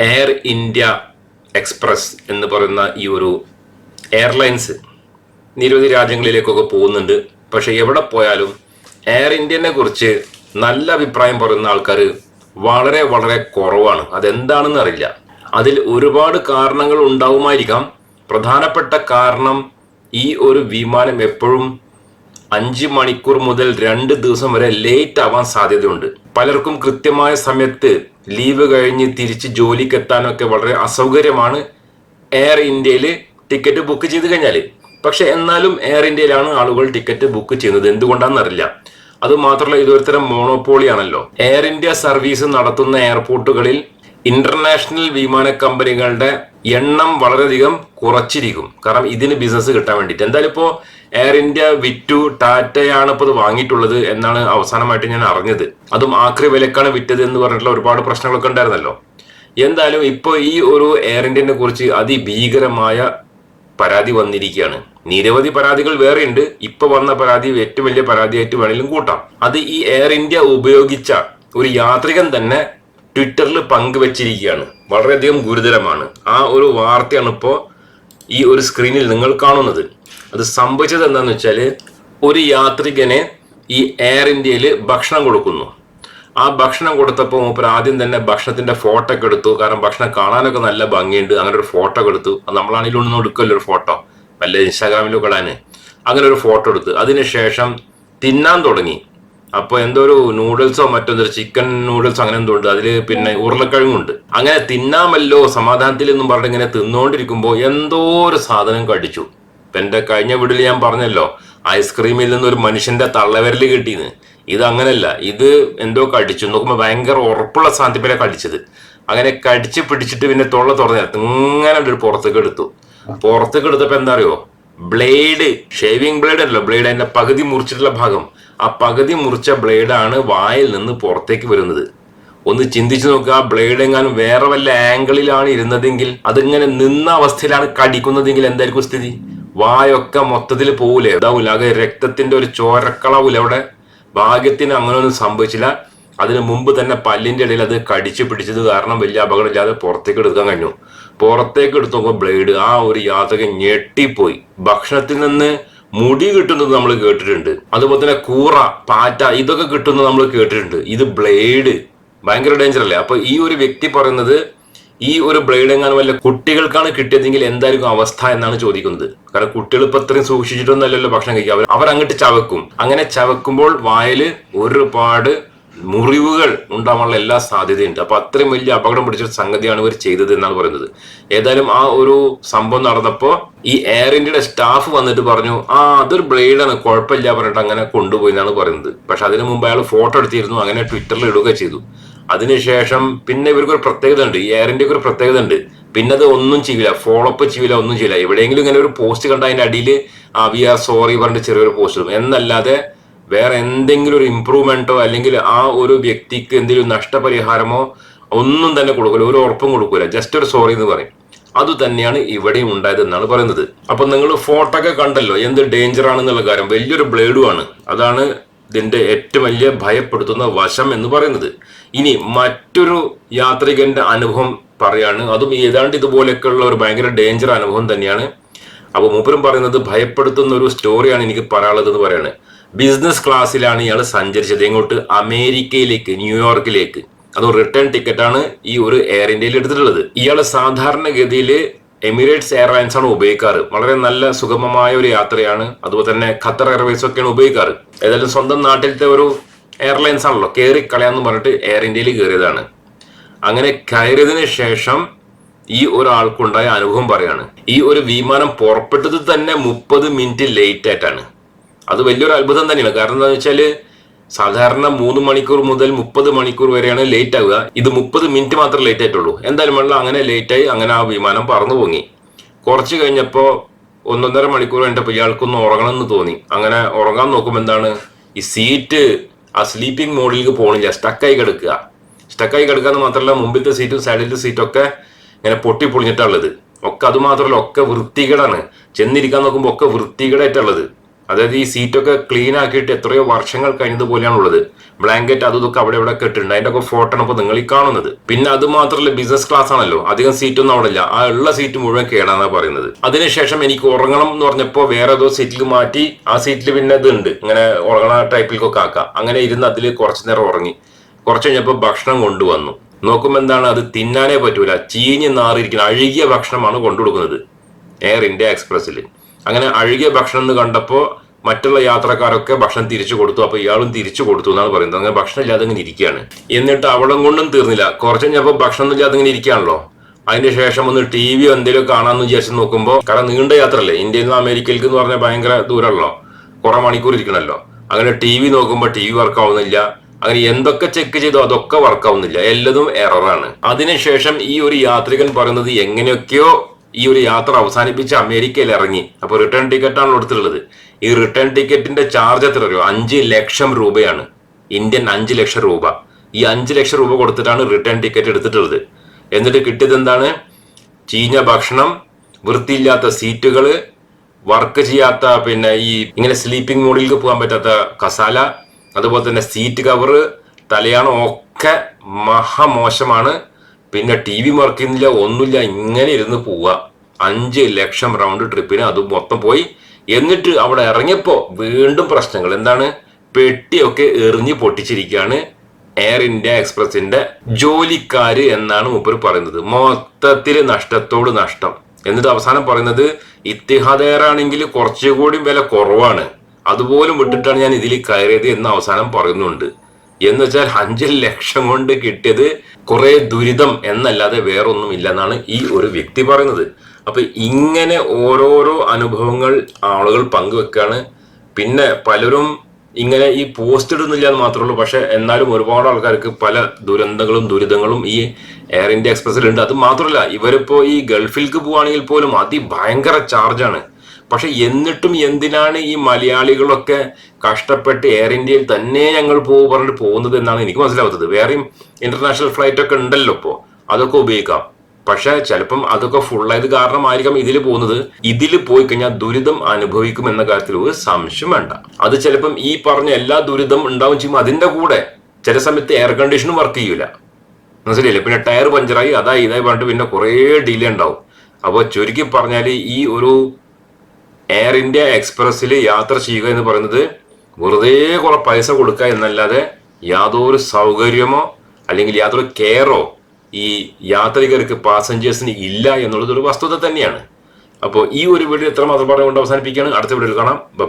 Air India express എന്ന് പറയുന്ന ഈ ഒരു എയർലൈൻസ് നിരവധി രാജ്യങ്ങളിലേക്കൊക്കെ പോകുന്നുണ്ട്. പക്ഷെ എവിടെ പോയാലും എയർ ഇന്ത്യനെ കുറിച്ച് നല്ല അഭിപ്രായം പറയുന്ന ആൾക്കാർ വളരെ വളരെ കുറവാണ്. അതെന്താണെന്ന് അറിയില്ല. അതിൽ ഒരുപാട് കാരണങ്ങൾ ഉണ്ടാവുമായിരിക്കാം. പ്രധാനപ്പെട്ട കാരണം ഈ ഒരു വിമാനം എപ്പോഴും അഞ്ച് മണിക്കൂർ മുതൽ രണ്ട് ദിവസം വരെ ലേറ്റ് ആവാൻ സാധ്യതയുണ്ട്. പലർക്കും കൃത്യമായ സമയത്ത് ലീവ് കഴിഞ്ഞ് തിരിച്ച് ജോലിക്ക് എത്താനൊക്കെ വളരെ അസൗകര്യമാണ് എയർ ഇന്ത്യയിൽ ടിക്കറ്റ് ബുക്ക് ചെയ്ത് കഴിഞ്ഞാൽ പക്ഷെ എന്നാലും എയർ ഇന്ത്യയിലാണ് ആളുകൾ ടിക്കറ്റ് ബുക്ക് ചെയ്യുന്നത്. എന്തുകൊണ്ടാണെന്നറിയില്ല. അത് മാത്രമല്ല ഇതൊരു തരം മോണോപോളി ആണല്ലോ. എയർ ഇന്ത്യ സർവീസ് നടത്തുന്ന എയർപോർട്ടുകളിൽ ഇന്റർനാഷണൽ വിമാന കമ്പനികളുടെ എണ്ണം വളരെയധികം കുറച്ചിരിക്കും. കാരണം ഇതിന് ബിസിനസ് കിട്ടാൻ വേണ്ടിയിട്ട്. എന്തായാലും ഇപ്പോൾ എയർ ഇന്ത്യ വിറ്റു ടാറ്റയാണ് ഇപ്പോൾ ഇത് വാങ്ങിയിട്ടുള്ളത് എന്നാണ് അവസാനമായിട്ട് ഞാൻ അറിഞ്ഞത്. അതും ആക്രി വിലക്കാണ് വിറ്റത് എന്ന് പറഞ്ഞിട്ടുള്ള ഒരുപാട് പ്രശ്നങ്ങളൊക്കെ ഉണ്ടായിരുന്നല്ലോ. എന്തായാലും ഇപ്പോൾ ഈ ഒരു എയർ ഇന്ത്യനെ കുറിച്ച് അതിഭീകരമായ പരാതി വന്നിരിക്കുകയാണ്. നിരവധി പരാതികൾ വേറെ ഉണ്ട്. ഇപ്പൊ വന്ന പരാതി ഏറ്റവും വലിയ പരാതിയായിട്ട് വേണമെങ്കിലും കൂട്ടാം. അത് ഈ എയർ ഇന്ത്യ ഉപയോഗിച്ച ഒരു യാത്രികൻ തന്നെ ട്വിറ്ററിൽ പങ്കുവച്ചിരിക്കുകയാണ്. വളരെയധികം ഗുരുതരമാണ്. ആ ഒരു വാർത്തയാണ് ഇപ്പോൾ ഈ ഒരു സ്ക്രീനിൽ നിങ്ങൾ കാണുന്നത്. അത് സംഭവിച്ചത് എന്താണെന്ന് വെച്ചാൽ ഒരു യാത്രികനെ ഈ എയർ ഇന്ത്യയിൽ ഭക്ഷണം കൊടുക്കുന്നു. ആ ഭക്ഷണം കൊടുത്തപ്പോൾ മൂപ്പർ ആദ്യം തന്നെ ഭക്ഷണത്തിന്റെ ഫോട്ടോ ഒക്കെ എടുത്തു. കാരണം ഭക്ഷണം കാണാനൊക്കെ നല്ല ഭംഗിയുണ്ട്. അങ്ങനെ ഒരു ഫോട്ടോ എടുത്തു. അത് നമ്മളാണെങ്കിലും ഒന്നും എടുക്കുമല്ലോ ഒരു ഫോട്ടോ വല്ല ഇൻസ്റ്റാഗ്രാമിലൊക്കെ ഇടാൻ അങ്ങനെ ഒരു ഫോട്ടോ എടുത്തു. അതിനുശേഷം തിന്നാൻ തുടങ്ങി. അപ്പൊ എന്തോ ഒരു നൂഡിൽസോ മറ്റെന്തോ ചിക്കൻ നൂഡിൽസോ അങ്ങനെ എന്തോ ഉണ്ട്. അതിൽ പിന്നെ ഉരുളക്കിഴങ്ങുണ്ട്. അങ്ങനെ തിന്നാമല്ലോ സമാധാനത്തിൽ എന്നും പറഞ്ഞ് ഇങ്ങനെ തിന്നുകൊണ്ടിരിക്കുമ്പോൾ എന്തോ ഒരു സാധനം കടിച്ചു. ഇപ്പൊ എന്റെ കഴിഞ്ഞ വീട്ടിൽ ഞാൻ പറഞ്ഞല്ലോ ഐസ്ക്രീമിൽ നിന്ന് ഒരു മനുഷ്യന്റെ തള്ളവരൽ കിട്ടിയെന്ന് ഇത് അങ്ങനല്ല ഇത് എന്തോ കടിച്ചു. നോക്കുമ്പോൾ ഭയങ്കര ഉറപ്പുള്ള സാധനത്തിപ്പല കടിച്ചത്. അങ്ങനെ കടിച്ച് പിടിച്ചിട്ട് പിന്നെ തൊള്ള തുറന്നു ഇങ്ങനെ ഒരു പുറത്തേക്ക് എടുത്തു. പുറത്തേക്ക് എടുത്തപ്പോ എന്താ അറിയോ? ബ്ലേഡ് ഷേവിംഗ് ബ്ലേഡ് അല്ലല്ലോ ബ്ലേഡ് അതിന്റെ പകുതി മുറിച്ചിട്ടുള്ള ഭാഗം. ആ പകുതി മുറിച്ച ബ്ലേഡാണ് വായിൽ നിന്ന് പുറത്തേക്ക് വരുന്നത്. ഒന്ന് ചിന്തിച്ചു നോക്കുക ബ്ലേഡ് എങ്ങാനും വേറെ വല്ല ആംഗിളിലാണ് ഇരുന്നതെങ്കിൽ അതിങ്ങനെ നിന്ന അവസ്ഥയിലാണ് കടിക്കുന്നതെങ്കിൽ എന്തായിരിക്കും സ്ഥിതി? വായൊക്കെ മൊത്തത്തിൽ പോവില്ലേ ഇതാവൂല ആകെ രക്തത്തിന്റെ ഒരു ചോരക്കളാവൂല അവിടെ. ഭാഗ്യത്തിന് അങ്ങനെ ഒന്നും സംഭവിച്ചില്ല. അതിനു മുമ്പ് തന്നെ പല്ലിന്റെ ഇടയിൽ അത് കടിച്ചു പിടിച്ചത് കാരണം വലിയ അപകടമില്ലാതെ പുറത്തേക്ക് എടുക്കാൻ കഴിഞ്ഞു. പുറത്തേക്ക് എടുത്തു നോക്കുമ്പോൾ ബ്ലേഡ് ആ ഒരു യാത്രയ്ക്ക് ഞെട്ടിപ്പോയി. ഭക്ഷണത്തിൽ നിന്ന് മുടി കിട്ടുന്നത് നമ്മൾ കേട്ടിട്ടുണ്ട്. അതുപോലെ തന്നെ കൂറ പാറ്റ ഇതൊക്കെ കിട്ടുന്നത് നമ്മൾ കേട്ടിട്ടുണ്ട്. ഇത് ബ്ലേഡ്. ഭയങ്കര ഡേഞ്ചർ അല്ലേ? അപ്പൊ ഈ ഒരു വ്യക്തി പറയുന്നത് ഈ ഒരു ബ്ലേഡ് എങ്ങാനും വല്ല കുട്ടികൾക്കാണ് കിട്ടിയതെങ്കിൽ എന്തായിരിക്കും അവസ്ഥ എന്നാണ് ചോദിക്കുന്നത്. കാരണം കുട്ടികൾ ഇപ്പൊ അത്രയും സൂക്ഷിച്ചിട്ടൊന്നല്ലല്ലോ ഭക്ഷണം കഴിക്കുക. അവർ അങ്ങോട്ട് ചവക്കും. അങ്ങനെ ചവക്കുമ്പോൾ വായിൽ ഒരുപാട് മുറിവുകൾ ഉണ്ടാവാനുള്ള എല്ലാ സാധ്യതയുണ്ട്. അപ്പൊ അത്രയും വലിയ അപകടം പിടിച്ച സംഗതിയാണ് ഇവർ ചെയ്തത് എന്നാണ് പറയുന്നത്. ഏതായാലും ആ ഒരു സംഭവം നടന്നപ്പോ ഈ എയർ ഇന്ത്യയുടെ സ്റ്റാഫ് വന്നിട്ട് പറഞ്ഞു ആ അതൊരു ബ്ലേഡാണ് കുഴപ്പമില്ല പറഞ്ഞിട്ട് അങ്ങനെ കൊണ്ടുപോയി എന്നാണ് പറയുന്നത്. പക്ഷെ അതിനു മുമ്പ് അയാൾ ഫോട്ടോ എടുത്തിരുന്നു അങ്ങനെ ട്വിറ്ററിൽ ഇടുക ചെയ്തു. അതിനുശേഷം പിന്നെ ഇവർക്ക് ഒരു പ്രത്യേകത ഉണ്ട്. ഈ എയർ ഇന്ത്യയ്ക്ക് ഒരു പ്രത്യേകത ഉണ്ട്. പിന്നെ അത് ഒന്നും ചെയ്യില്ല ഫോളോ അപ്പ് ചെയ്യില്ല ഒന്നും ചെയ്യില്ല എവിടെയെങ്കിലും ഇങ്ങനെ ഒരു പോസ്റ്റ് കണ്ട അതിന്റെ അടിയിൽ ആ വി ആർ സോറി പറഞ്ഞിട്ട് ചെറിയൊരു പോസ്റ്റ് ഇടും. എന്നല്ലാതെ വേറെ എന്തെങ്കിലും ഒരു ഇമ്പ്രൂവ്മെന്റോ അല്ലെങ്കിൽ ആ ഒരു വ്യക്തിക്ക് എന്തെങ്കിലും നഷ്ടപരിഹാരമോ ഒന്നും തന്നെ കൊടുക്കില്ല ഒരു ഉറപ്പും കൊടുക്കില്ല ജസ്റ്റ് ഒരു സോറി എന്ന് പറയും. അത് തന്നെയാണ് ഇവിടെയും ഉണ്ടായത് എന്നാണ് പറയുന്നത്. അപ്പൊ നിങ്ങൾ ഫോട്ടോ ഒക്കെ കണ്ടല്ലോ എന്ത് ഡേഞ്ചർ ആണെന്നുള്ള കാര്യം. വലിയൊരു ബ്ലേഡുമാണ് അതാണ് ഇതിന്റെ ഏറ്റവും വലിയ ഭയപ്പെടുത്തുന്ന വശം എന്ന് പറയുന്നത്. ഇനി മറ്റൊരു യാത്രികന്റെ അനുഭവം പറയാണ്. അതും ഏതാണ്ട് ഇതുപോലെയൊക്കെയുള്ള ഒരു ഭയങ്കര ഡേഞ്ചർ അനുഭവം തന്നെയാണ്. അപ്പൊ മൂപ്പരും പറയുന്നത് ഭയപ്പെടുത്തുന്ന ഒരു സ്റ്റോറിയാണ് എനിക്ക് പറയാനുള്ളത് എന്ന് പറയാണ്. ബിസിനസ് ക്ലാസ്സിലാണ് ഇയാൾ സഞ്ചരിച്ചത്. ഇങ്ങോട്ട് അമേരിക്കയിലേക്ക് ന്യൂയോർക്കിലേക്ക്. അത് റിട്ടേൺ ടിക്കറ്റാണ് ഈ ഒരു എയർ ഇന്ത്യയിൽ എടുത്തിട്ടുള്ളത്. ഇയാൾ സാധാരണഗതിയിൽ എമിറേറ്റ്സ് എയർലൈൻസ് ആണ് ഉപയോഗിക്കാറ്. വളരെ നല്ല സുഗമമായ ഒരു യാത്രയാണ്. അതുപോലെ തന്നെ ഖത്തർ എയർവേസ് ഒക്കെയാണ് ഉപയോഗിക്കാറ്. ഏതായാലും സ്വന്തം നാട്ടിലത്തെ ഒരു എയർലൈൻസ് ആണല്ലോ. കയറി കളയാന്ന് പറഞ്ഞിട്ട് എയർ ഇന്ത്യയിൽ കയറിയതാണ് അങ്ങനെ കയറിയതിന് ശേഷം ഈ ഒരാൾക്കുണ്ടായ അനുഭവം പറയാണ്. ഈ ഒരു വിമാനം പുറപ്പെട്ടത് തന്നെ മുപ്പത് മിനിറ്റ് ലേറ്റ് ആയിട്ടാണ്. അത് വലിയൊരു അത്ഭുതം തന്നെയാണ്. കാരണം എന്താണെന്ന് വെച്ചാൽ സാധാരണ മൂന്ന് മണിക്കൂർ മുതൽ മുപ്പത് മണിക്കൂർ വരെയാണ് ലേറ്റ് ആവുക. ഇത് മുപ്പത് മിനിറ്റ് മാത്രമേ ലേറ്റ് ആയിട്ടുള്ളൂ. എന്തായാലും വെള്ളം അങ്ങനെ ലേറ്റ് ആയി അങ്ങനെ ആ വിമാനം പറന്നു പോങ്ങി. കുറച്ച് കഴിഞ്ഞപ്പോ ഒന്നൊന്നര മണിക്കൂർ കഴിഞ്ഞപ്പോൾ ഇയാൾക്കൊന്ന് ഉറങ്ങണം എന്ന് തോന്നി. അങ്ങനെ ഉറങ്ങാൻ നോക്കുമ്പോൾ എന്താണ്? ഈ സീറ്റ് ആ സ്ലീപ്പിംഗ് മോഡിലേക്ക് പോകണില്ല സ്റ്റക്കായി കിടക്കുക. സ്റ്റക്കായി കിടക്കുക എന്ന് മാത്രമല്ല മുമ്പിലത്തെ സീറ്റും സൈഡിലത്തെ സീറ്റും ഒക്കെ ഇങ്ങനെ പൊട്ടി പൊളിഞ്ഞിട്ടുള്ളത് ഒക്കെ അതുമാത്രമല്ല ഒക്കെ വൃത്തികേടാണ്. ചെന്നിരിക്കാൻ നോക്കുമ്പോൾ ഒക്കെ വൃത്തികേടായിട്ടുള്ളത് അതായത് ഈ സീറ്റൊക്കെ ക്ലീൻ ആക്കിയിട്ട് എത്രയോ വർഷങ്ങൾ കഴിഞ്ഞതുപോലെയാണുള്ളത് ബ്ലാങ്കറ്റ് അതും ഇതൊക്കെ അവിടെ ഇവിടെ കെട്ടിട്ടുണ്ട് അതിന്റെ ഒക്കെ ഫോട്ടോ ആണ് നിങ്ങൾ ഈ കാണുന്നത്. പിന്നെ അത് മാത്രമല്ല ബിസിനസ് ക്ലാസ് ആണല്ലോ. അധികം സീറ്റൊന്നും അവിടെ ഇല്ല. ആ ഉള്ള സീറ്റ് മുഴുവൻ കേടാന്നാ പറയുന്നത്. അതിനുശേഷം എനിക്ക് ഉറങ്ങണം എന്ന് പറഞ്ഞപ്പോൾ വേറെ ഏതോ സീറ്റിൽ മാറ്റി ആ സീറ്റിൽ പിന്നെ ഇതുണ്ട് ഇങ്ങനെ ഉറങ്ങണ ടൈപ്പിലേക്കൊക്കെ ആക്കാം. അങ്ങനെ ഇരുന്ന് അതിൽ കുറച്ചു നേരം ഉറങ്ങി. കുറച്ച് കഴിഞ്ഞപ്പോൾ ഭക്ഷണം കൊണ്ടുവന്നു. നോക്കുമ്പോൾ എന്താണ്? അത് തിന്നാനേ പറ്റൂല. ചീഞ്ഞ് നാറിയിരിക്കുന്ന. അഴുകിയ ഭക്ഷണമാണ് കൊണ്ടുകൊടുക്കുന്നത്. എയർ ഇന്ത്യ എക്സ്പ്രസ്സിൽ അങ്ങനെ അഴുകിയ ഭക്ഷണം എന്ന് കണ്ടപ്പോൾ മറ്റുള്ള യാത്രക്കാരൊക്കെ ഭക്ഷണം തിരിച്ചു കൊടുത്തു. അപ്പൊ ഇയാളും തിരിച്ചു കൊടുത്തു എന്നാണ് പറയുന്നത്. അങ്ങനെ ഭക്ഷണം ഇല്ലാതെ ഇങ്ങനെ ഇരിക്കുകയാണ്. എന്നിട്ട് അവളും കൊണ്ടും തീർന്നില്ല. കുറച്ച് കഴിഞ്ഞപ്പോൾ ഭക്ഷണം ഇല്ലാതെ ഇങ്ങനെ ഇരിക്കുകയാണല്ലോ. അതിന്റെ ശേഷം ഒന്ന് ടി വി എന്തെങ്കിലും കാണാമെന്ന് വിചാരിച്ച് നോക്കുമ്പോൾ കാരണം നീണ്ട യാത്രയല്ലേ. ഇന്ത്യയിൽ നിന്ന് അമേരിക്കയിലേക്ക് എന്ന് പറഞ്ഞാൽ ഭയങ്കര ദൂരമല്ലോ കുറെ മണിക്കൂർ ഇരിക്കണല്ലോ അങ്ങനെ ടി വി നോക്കുമ്പോൾ ടി വി വർക്ക് ആവുന്നില്ല. അങ്ങനെ എന്തൊക്കെ ചെക്ക് ചെയ്തോ അതൊക്കെ വർക്ക് ആവുന്നില്ല. എല്ലതും എററാണ് അതിനുശേഷം ഈ ഒരു യാത്രികൻ പറയുന്നത് എങ്ങനെയൊക്കെയോ ഈ ഒരു യാത്ര അവസാനിപ്പിച്ച് അമേരിക്കയിൽ ഇറങ്ങി. അപ്പോൾ റിട്ടേൺ ടിക്കറ്റ് ആണ് എടുത്തിട്ടുള്ളത്. ഈ റിട്ടേൺ ടിക്കറ്റിന്റെ ചാർജ് എത്ര രൂപ അഞ്ച് ലക്ഷം രൂപയാണ്. ഇന്ത്യൻ അഞ്ച് ലക്ഷം രൂപ. ഈ അഞ്ച് ലക്ഷം രൂപ കൊടുത്തിട്ടാണ് റിട്ടേൺ ടിക്കറ്റ് എടുത്തിട്ടുള്ളത്. എന്നിട്ട് കിട്ടിയത് എന്താണ്? ചീഞ്ഞ ഭക്ഷണം വൃത്തിയില്ലാത്ത സീറ്റുകൾ വർക്ക് ചെയ്യാത്ത പിന്നെ ഈ ഇങ്ങനെ സ്ലീപ്പിംഗ് മോഡിലേക്ക് പോകാൻ പറ്റാത്ത കസാല അതുപോലെ തന്നെ സീറ്റ് കവറ് തലയാണം ഒക്കെ മഹാമോശമാണ്. പിന്നെ ടി വി മറക്കുന്നില്ല ഒന്നുമില്ല ഇങ്ങനെ ഇരുന്ന് പോവുക അഞ്ച് ലക്ഷം റൗണ്ട് ട്രിപ്പിന് അത് മൊത്തം പോയി. എന്നിട്ട് അവിടെ ഇറങ്ങിയപ്പോൾ വീണ്ടും പ്രശ്നങ്ങൾ. എന്താണ്? പെട്ടിയൊക്കെ എറിഞ്ഞ് പൊട്ടിച്ചിരിക്കുകയാണ് എയർ ഇന്ത്യ എക്സ്പ്രസിന്റെ ജോലിക്കാര് എന്നാണ് മൂപ്പർ പറയുന്നത്. മൊത്തത്തിൽ നഷ്ടത്തോട് നഷ്ടം. എന്നിട്ട് അവസാനം പറയുന്നത് ഇത്തിഹാദ് എയർ ആണെങ്കിൽ കുറച്ചുകൂടി വില കുറവാണ്. അതുപോലും വിട്ടിട്ടാണ് ഞാൻ ഇതിൽ കയറിയത് എന്ന് അവസാനം പറയുന്നുണ്ട്. എന്ന് വെച്ചാൽ അഞ്ച് ലക്ഷം കൊണ്ട് കിട്ടിയത് കുറെ ദുരിതം എന്നല്ലാതെ വേറൊന്നും ഇല്ലെന്നാണ് ഈ ഒരു വ്യക്തി പറയുന്നത്. അപ്പൊ ഇങ്ങനെ ഓരോരോ അനുഭവങ്ങൾ ആളുകൾ പങ്കുവെക്കാണ്. പിന്നെ പലരും ഇങ്ങനെ ഈ പോസ്റ്റ് ഇടുന്നില്ല എന്ന് മാത്രമേ ഉള്ളൂ. പക്ഷെ എന്നാലും ഒരുപാട് ആൾക്കാർക്ക് പല ദുരന്തങ്ങളും ദുരിതങ്ങളും ഈ എയർ ഇന്ത്യ എക്സ്പ്രസിലുണ്ട് അത് മാത്രമല്ല ഇവരിപ്പോ ഈ ഗൾഫിലേക്ക് പോവുകയാണെങ്കിൽ പോലും അതിഭയങ്കര ചാർജാണ് പക്ഷെ എന്നിട്ടും എന്തിനാണ് ഈ മലയാളികളൊക്കെ കഷ്ടപ്പെട്ട് എയർ ഇന്ത്യയിൽ തന്നെ ഞങ്ങൾ പോകും പറഞ്ഞിട്ട് പോകുന്നത് എന്നാണ് എനിക്ക് മനസ്സിലാവാത്തത് വേറെയും ഇന്റർനാഷണൽ ഫ്ലൈറ്റ് ഒക്കെ ഉണ്ടല്ലോ ഇപ്പോ. അതൊക്കെ ഉപയോഗിക്കാം. പക്ഷെ ചിലപ്പം അതൊക്കെ ഫുള്ളായത് കാരണമായിരിക്കാം ഇതിൽ പോകുന്നത്. ഇതിൽ പോയി കഴിഞ്ഞാൽ ദുരിതം അനുഭവിക്കും എന്ന കാര്യത്തിൽ ഒരു സംശയം വേണ്ട. അത് ചിലപ്പം ഈ പറഞ്ഞ എല്ലാ ദുരിതം ഉണ്ടാവും ചെയ്യുമ്പോൾ അതിന്റെ കൂടെ ചില സമയത്ത് എയർ കണ്ടീഷനും വർക്ക് ചെയ്യൂല. മനസ്സിലായില്ലേ? പിന്നെ ടയർ പഞ്ചറായി അതായി ഇതായി പറഞ്ഞിട്ട് പിന്നെ കുറേ ഡിലേ ഉണ്ടാവും. അപ്പോൾ ചുരുക്കി പറഞ്ഞാൽ ഈ ഒരു എയർ ഇന്ത്യ എക്സ്പ്രസ്സിൽ യാത്ര ചെയ്യുക എന്ന് പറയുന്നത് വെറുതെ കുറെ പൈസ കൊടുക്കുക എന്നല്ലാതെ യാതൊരു സൗകര്യമോ അല്ലെങ്കിൽ യാതൊരു കെയറോ ഈ യാത്രികർക്ക് പാസഞ്ചേഴ്സിന് ഇല്ല എന്നുള്ളത് ഒരു വസ്തുത തന്നെയാണ്. അപ്പോൾ ഈ ഒരു വീഡിയോ എത്രമാത്രം പറഞ്ഞുകൊണ്ട് അവസാനിപ്പിക്കുകയാണ്. അടുത്ത വീഡിയോയിൽ കാണാം. ബൈ